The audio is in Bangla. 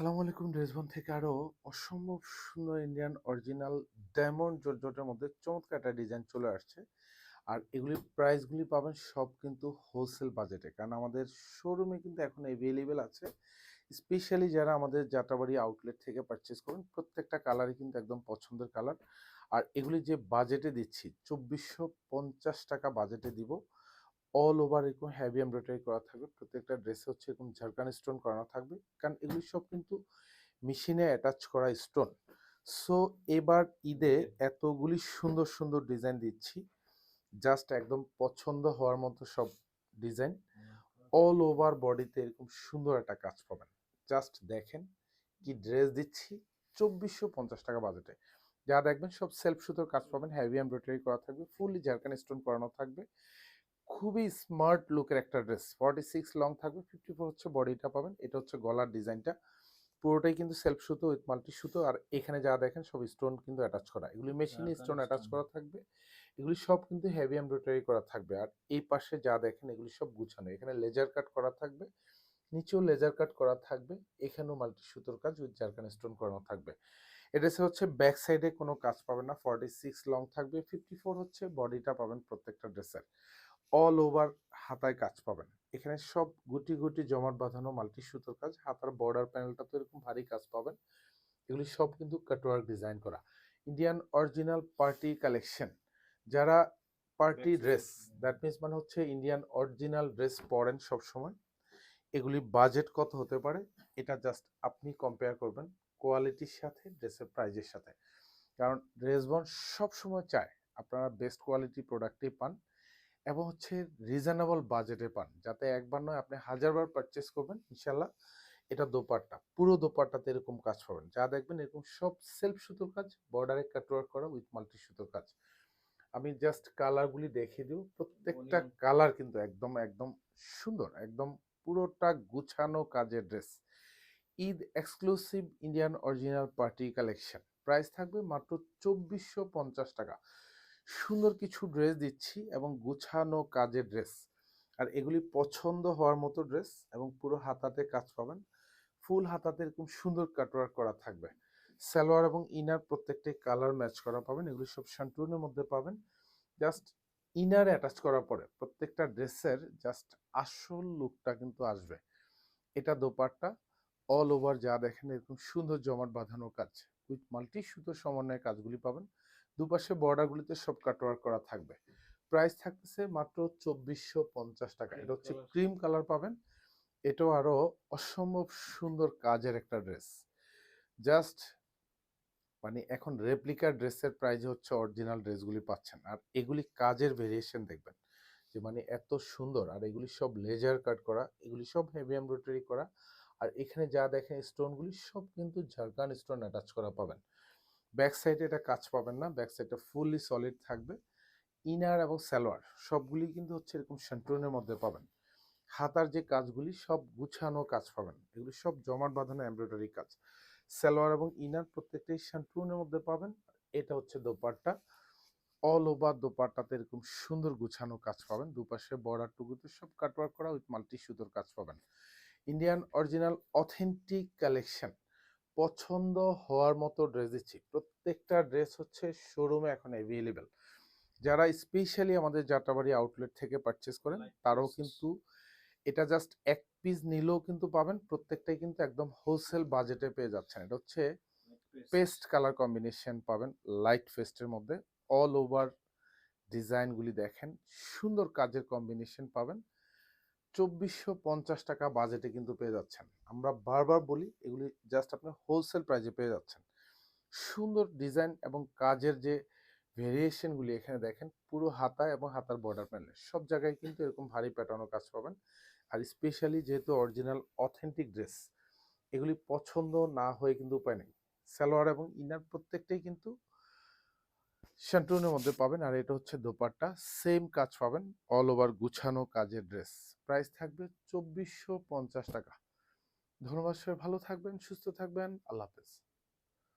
আসসালামু আলাইকুম ড্রেসবন থেকে আরও অসম্ভব সুন্দর ইন্ডিয়ান অরিজিনাল ডায়মন্ড জর্জটের মধ্যে চমৎকার একটা ডিজাইন চলে আসছে। আর এগুলির প্রাইসগুলি পাবেন সব কিন্তু হোলসেল বাজেটে কারণ আমাদের শোরুমে কিন্তু এখন অ্যাভেলেবেল আছে। স্পেশালি যারা আমাদের যাত্রাবাড়ি আউটলেট থেকে পারচেস করবেন প্রত্যেকটা কালারই কিন্তু একদম পছন্দের কালার আর এগুলি যে বাজেটে দিচ্ছি, চব্বিশশো পঞ্চাশ টাকা বাজেটে দিব। অল ওভার এরকম হ্যাভি এমব্রয়ডারি করা থাকবে। প্রত্যেকটা ড্রেসে হচ্ছে এরকম ঝাড়খান স্টোন করানো থাকবে। কারণ এগুলি সব কিন্তু মেশিনে অ্যাটাচ করা স্টোন সো এবার ঈদে এতগুলি সুন্দর সুন্দর ডিজাইন দিচ্ছি। জাস্ট একদম পছন্দ হওয়ার মতো সব ডিজাইন অল ওভার বডিতে এরকম সুন্দর একটা কাজ পাবেন। জাস্ট দেখেন কি ড্রেস দিচ্ছি। চব্বিশশো পঞ্চাশ টাকা বাজেটে যা দেখবেন সব সেলফ সুতোর কাজ পাবেন। হ্যাভি এমব্রয়ডারি করা থাকবে। ফুললি ঝাড়খান স্টোন করানো থাকবে। খুবই স্মার্ট লুকের একটা ড্রেস। ফর্টি সিক্স লং থাকবে ফিফটি ফোর হচ্ছে বডিটা পাবেন। এটা হচ্ছে গলার ডিজাইনটা। পুরোটাই কিন্তু সেলফ সুতো উইথ মাল্টি সুতো। আর এখানে যা দেখেন সব স্টোন কিন্তু অ্যাটাচ করা। এগুলি মেশিনে স্টোন অ্যাটাচ করা থাকবে। এগুলি সব কিন্তু হেভি এমব্রয়ডারি করা থাকবে। আর এই পাশে যা দেখেন এগুলি সব গুছানো। এখানে লেজার কাট করা থাকবে। নিচেও লেজার কাট করা থাকবে। এখানেও মাল্টি সুতোর কাজ উইথ জারকান স্টোন করানো থাকবে। এটা হচ্ছে ব্যাক সাইডে কোনো কাজ পাবেন না। ফর্টি সিক্স লং থাকবে ফিফটি ফোর হচ্ছে বডিটা পাবেন প্রত্যেকটা ড্রেসের। অল ওভার হাতায় কাজ পাবেন। এখানে সব গুটি গুটি জমাট বাঁধানো মাল্টি সুতোর কাজ হাতার বর্ডার প্যানেলটা তো এরকম ভারী কাজ পাবেন। এগুলি সব কিন্তু কাটওয়ার্ক ডিজাইন করা। ইন্ডিয়ান অরিজিনাল পার্টি কালেকশন যারা পার্টি ড্রেস দ্যাট মিনস মানে হচ্ছে ইন্ডিয়ান অরিজিনাল ড্রেস পরেন সব সময় এগুলি বাজেট কত হতে পারে এটা জাস্ট আপনি কম্পেয়ার করবেন কোয়ালিটির সাথে ড্রেসের প্রাইজের সাথে। কারণ ড্রেস বন সবসময় চায় আপনারা বেস্ট কোয়ালিটি প্রোডাক্টই পান। এবং হচ্ছে রিজনেবল বাজেটে পান। যাতে একবার নয় আপনি হাজারবার পারচেস করবেন ইনশাল্লাহ এটা দোপাট্টা পুরো দোপাট্টাতে এরকম কাজ পাবেন। যা দেখবেন এরকম সব সেলফ সুতোর কাজ বর্ডারে কাটওয়ার্ক করা উইথ মাল্টি সুতোর কাজ। আমি জাস্ট কালারগুলি দেখিয়ে দিব প্রত্যেকটা কালার কিন্তু একদম একদম সুন্দর একদম পুরোটা গুছানো কাজের dress Eid exclusive Indian original party collection price থাকবে মাত্র চব্বিশশো পঞ্চাশ টাকা। সুন্দর কিছু ড্রেস দিচ্ছি এবং গুছানো কাজের ড্রেস আর এগুলি পছন্দ হওয়ার মতো ড্রেস এবং পুরো হাতাতে কাজ পাবেন। ফুল হাতাতে এরকম সুন্দর কাটওয়ার্ক করা থাকবে। সালোয়ার এবং ইনার প্রত্যেকটাই কালার ম্যাচ করা পাবেন। এগুলি সব শান্টুনের মধ্যে পাবেন। জাস্ট ইনার অ্যাটাচ করার পরে প্রত্যেকটা ড্রেসের জাস্ট আসল লুকটা কিন্তু আসবে। এটা দোপারটা অল ওভার যা দেখেন এরকম সুন্দর জমাট বাঁধানো কাজ। উইথ মাল্টি সুতো সমন্বয়ে কাজগুলি পাবেন। দুপাশে বর্ডারগুলিতে সব কাটওয়ার্ক করা থাকবে। প্রাইস থাকতেছে মাত্র চব্বিশশো পঞ্চাশ টাকা। এটা হচ্ছে ক্রিম কালার পাবেন। এটাও আরও অসম্ভব সুন্দর কাজের একটা ড্রেস। জাস্ট মানে এখন রেপ্লিকা ড্রেসের প্রাইস হচ্ছে অরিজিনাল ড্রেসগুলি পাচ্ছেন। আর এগুলি কাজের ভেরিয়েশন দেখবেন। যে মানে এত সুন্দর। আর এগুলি সব লেজার কাট করা এগুলি সব হেভি এমব্রয়ডারি করা। আর এখানে যা দেখেন স্টোনগুলি সব কিন্তু ঝাড়খান স্টোন অ্যাটাচ করা পাবেন। ব্যাক সাইডে এটা কাজ পাবেন না ব্যাক সাইডটা ফুললি সলিড থাকবে। ইনার এবং সালোয়ার সবগুলি কিন্তু হচ্ছে এরকম সেন্ট্রনের মধ্যে পাবেন। হাতার যে কাজগুলি সব গুছানো কাজ পাবেন। এগুলি সব জমাট বাঁধানো এমব্রয়ডারি কাজ। সালোয়ার এবং ইনার প্রত্যেকটাই সেন্ট্রনের মধ্যে পাবেন। এটা হচ্ছে দোপাট্টা। অল ওভার দোপাট্টাতে এরকম সুন্দর গুছানো কাজ পাবেন। দুপাশে বর্ডার টুকুতে সব কাটওয়ার্ক করা উইথ মাল্টি সুতোর কাজ পাবেন। ইন্ডিয়ান অরিজিনাল অথেন্টিক কালেকশন পছন্দ হওয়ার মতো ড্রেস দিচ্ছি। প্রত্যেকটা ড্রেস হচ্ছে শোরুমে এখন অ্যাভেলেবেল যারা স্পেশালি আমাদের যাত্রাবাড়ি আউটলেট থেকে পারচেস করেন তারাও কিন্তু এটা জাস্ট এক পিস নিলেও কিন্তু পাবেন প্রত্যেকটাই কিন্তু একদম হোলসেল বাজেটে পেয়ে যাচ্ছেন। এটা হচ্ছে পেস্ট কালার কম্বিনেশন পাবেন লাইট ফেস্টের মধ্যে। অল ওভার ডিজাইনগুলি দেখেন সুন্দর কাজের কম্বিনেশন পাবেন। চব্বিশশো পঞ্চাশ টাকা বাজেটে কিন্তু পেয়ে যাচ্ছেন। আমরা বারবার বলি, এগুলি জাস্ট আপনি হোলসেল প্রাইজে পেয়ে যাচ্ছেন। সুন্দর ডিজাইন এবং কাজের যে ভেরিয়েশনগুলি এখানে দেখেন, পুরো হাতা এবং হাতার বর্ডার প্যানেল সব জায়গায় কিন্তু এরকম ভারী প্যাটার্নও কাজ পাবেন। আর স্পেশালি যেহেতু অরিজিনাল অথেন্টিক ড্রেস এগুলি পছন্দ না হয়ে কিন্তু উপায় নেই। সালোয়ার এবং ইনার প্রত্যেকটাই কিন্তু শান্টুনের মধ্যে পাবেন। আর এটা হচ্ছে দোপাট্টা। সেম কাজ পাবেন। অল ওভার গুছানো কাজের ড্রেস প্রাইস থাকবে চব্বিশশো পঞ্চাশ টাকা। ধন্যবাদ, সবাই ভালো থাকবেন, সুস্থ থাকবেন। আল্লাহ হাফেজ।